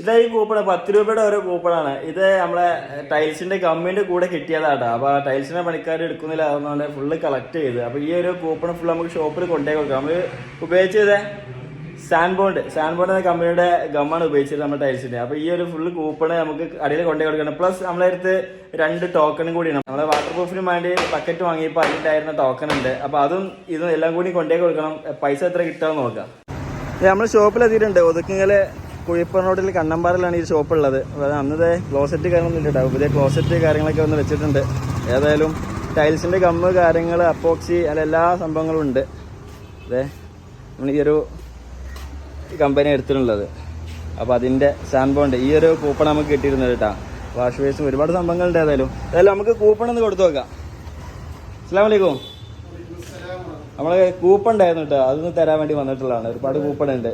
ഇതാ ഈ കൂപ്പൺ പത്ത് രൂപയുടെ ഓരോ കൂപ്പണാണ്. ഇത് നമ്മളെ ടൈൽസിന്റെ കമ്മിന്റെ കൂടെ കിട്ടിയതാട്ടോ അപ്പൊ ടൈൽസിന്റെ പണിക്കാർ എടുക്കുന്നില്ല അതുകൊണ്ട് ഫുള്ള് കളക്ട് ചെയ്ത്. അപ്പൊ ഈ ഒരു കൂപ്പൺ ഫുൾ നമുക്ക് ഷോപ്പിൽ കൊണ്ടേ കൊടുക്കാം. നമ്മൾ ഉപയോഗിച്ചത് സാൻബോണ്ട്. സാൻബോണ്ട് എന്ന കമ്പനിയുടെ ഗമ്മാണ് ഉപയോഗിച്ചത് നമ്മുടെ ടൈൽസിന്റെ. അപ്പൊ ഈ ഒരു ഫുള്ള് കൂപ്പണ് നമുക്ക് അടിയിൽ കൊണ്ടേ കൊടുക്കണം. പ്ലസ് നമ്മളെ അടുത്ത് രണ്ട് ടോക്കണും കൂടിയാണ്. നമ്മളെ വാട്ടർ പ്രൂഫിന് വേണ്ടി ബക്കറ്റ് വാങ്ങിയപ്പോൾ അതിലുണ്ടായിരുന്ന ടോക്കൺ ഉണ്ട്. അപ്പൊ അതും ഇതും എല്ലാം കൂടി കൊണ്ടേ കൊടുക്കണം. പൈസ എത്ര കിട്ടാന്ന് നോക്കാം. നമ്മൾ ഷോപ്പിൽ എത്തിയിട്ടുണ്ട്. ഒതുക്കിങ്ങൽ കുഴിപ്പ റോഡിൽ കണ്ണമ്പാറിലാണ് ഈ ഷോപ്പ് ഉള്ളത് അതായത് അന്നത്തെ ക്ലോസറ്റ് കാര്യങ്ങളൊന്നും ഇല്ല കേട്ടോ പുതിയ ക്ലോസറ്റ് കാര്യങ്ങളൊക്കെ വന്ന് വെച്ചിട്ടുണ്ട്. ഏതായാലും ടൈൽസിന്റെ ഗമ്മ് കാര്യങ്ങൾ അപ്പോക്സി അല്ല എല്ലാ സംഭവങ്ങളും ഉണ്ട്. അതെ നമ്മൾ ഈ ഒരു കമ്പനി എടുത്തിട്ടുള്ളത്. അപ്പോൾ അതിന്റെ സാൻബോണ്ട് ഈ ഒരു കൂപ്പൺ നമുക്ക് കിട്ടിയിരുന്നത് കേട്ടോ. വാഷ് ബേസും ഒരുപാട് സംഭവങ്ങളുണ്ട് ഏതായാലും. ഏതായാലും നമുക്ക് കൂപ്പൺ ഒന്ന് കൊടുത്തു നോക്കാം. അസ്സാം വലൈക്കും നമ്മളെ കൂപ്പൺ ഉണ്ടായിരുന്നു കേട്ടോ. അതൊന്ന് തരാൻ വേണ്ടി വന്നിട്ടുള്ളതാണ്. ഒരുപാട് കൂപ്പൺ ഉണ്ട്.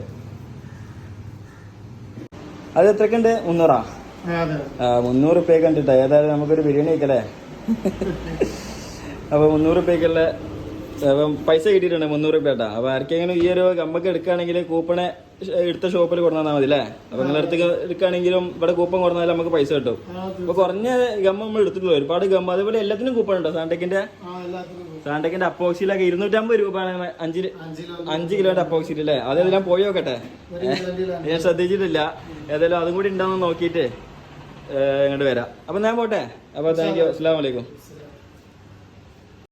അത് എത്രക്കുണ്ട്? മുന്നൂറാ? മുന്നൂറ് റുപ്യക്ക് കണ്ടിട്ടോ. ഏതായാലും നമുക്കൊരു ബിരിയാണി കഴിക്കല്ലേ? അപ്പൊ മുന്നൂറ് റുപ്യക്കുള്ള അപ്പം പൈസ കിട്ടിയിട്ടുണ്ട് മുന്നൂറ് രൂപ കേട്ടോ അപ്പൊ ആർക്കെങ്കിലും ഈ ഒരു കമ്പൊക്കെ എടുക്കുകയാണെങ്കിൽ കൂപ്പണെ എടുത്ത ഷോപ്പിൽ കൊടുന്നാൽ മതി അല്ലേ? അപ്പൊ നിങ്ങളുടെ അടുത്ത് എടുക്കുകയാണെങ്കിലും ഇവിടെ കൂപ്പൺ കൊടുത്താൽ നമുക്ക് പൈസ കിട്ടും. അപ്പൊ കുറഞ്ഞ ഗമ്മ നമ്മൾ എടുത്തിട്ടുള്ളൂ. ഒരുപാട് ഗമ്മ അതേപോലെ എല്ലാത്തിനും കൂപ്പൺ ഉണ്ടോ സാൻടെക്കിന്റെ സാൻടെക്കിന്റെ അപ്പോക്സിലൊക്കെ ഇരുന്നൂറ്റമ്പത് രൂപയാണ് അഞ്ച് അഞ്ച് കിലോന്റെ അപ്പോക്സിൽ അല്ലേ അതെല്ലാം പോയി നോക്കട്ടെ. ഞാൻ ശ്രദ്ധിച്ചിട്ടില്ല. ഏതായാലും അതും കൂടി ഉണ്ടാവുന്ന നോക്കിയിട്ട് ഇങ്ങോട്ട് വരാം. അപ്പൊ ഞാൻ പോട്ടെ? അപ്പൊ താങ്ക് യു അസ്സാം വലൈക്കും